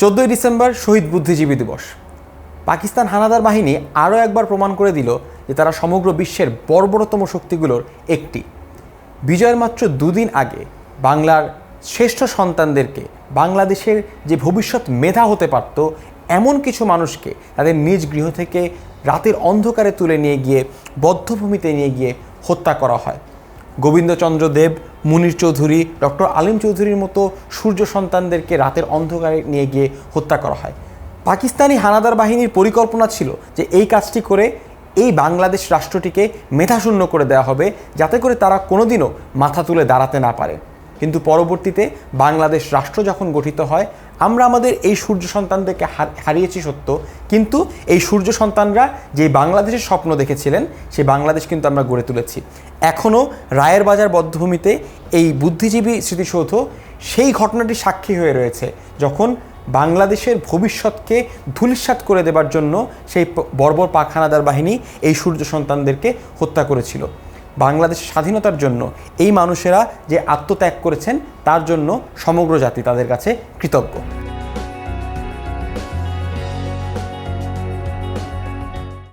চোদ্দোই ডিসেম্বর শহীদ বুদ্ধিজীবী দিবস। পাকিস্তান হানাদার বাহিনী আরও একবার প্রমাণ করে দিল যে তারা সমগ্র বিশ্বের বর্বরতম শক্তিগুলোর একটি। বিজয়ের মাত্র দুদিন আগে বাংলার শ্রেষ্ঠ সন্তানদেরকে, বাংলাদেশের যে ভবিষ্যৎ মেধা হতে পারত, এমন কিছু মানুষকে তাদের নিজ গৃহ থেকে রাতের অন্ধকারে তুলে নিয়ে গিয়ে বদ্ধভূমিতে নিয়ে গিয়ে হত্যা করা হয়। গোবিন্দচন্দ্র দেব, মুনির চৌধুরী, ডক্টর আলিম চৌধুরীর মতো সূর্য সন্তানদেরকে রাতের অন্ধকারে নিয়ে গিয়ে হত্যা করা হয়। পাকিস্তানি হানাদার বাহিনীর পরিকল্পনা ছিল যে এই কাজটি করে এই বাংলাদেশ রাষ্ট্রটিকে মেধাশূন্য করে দেওয়া হবে, যাতে করে তারা কোনোদিনও মাথা তুলে দাঁড়াতে না পারে। কিন্তু পরবর্তীতে বাংলাদেশ রাষ্ট্র যখন গঠিত হয়, আমরা আমাদের এই সূর্য সন্তানদেরকে হারিয়েছি সত্য, কিন্তু এই সূর্য সন্তানরা যে বাংলাদেশের স্বপ্ন দেখেছিলেন সেই বাংলাদেশ কিন্তু আমরা গড়ে তুলেছি। এখনও রায়ের বাজার বদ্ধভূমিতে এই বুদ্ধিজীবী স্মৃতিসৌধ সেই ঘটনাটি সাক্ষী হয়ে রয়েছে, যখন বাংলাদেশের ভবিষ্যৎকে ধূলিসাৎ করে দেবার জন্য সেই বর্বর পাখানাদার বাহিনী এই সূর্য সন্তানদেরকে হত্যা করেছিল। বাংলাদেশের স্বাধীনতার জন্য এই মানুষেরা যে আত্মত্যাগ করেছেন, তার জন্য সমগ্র জাতি তাদের কাছে কৃতজ্ঞ।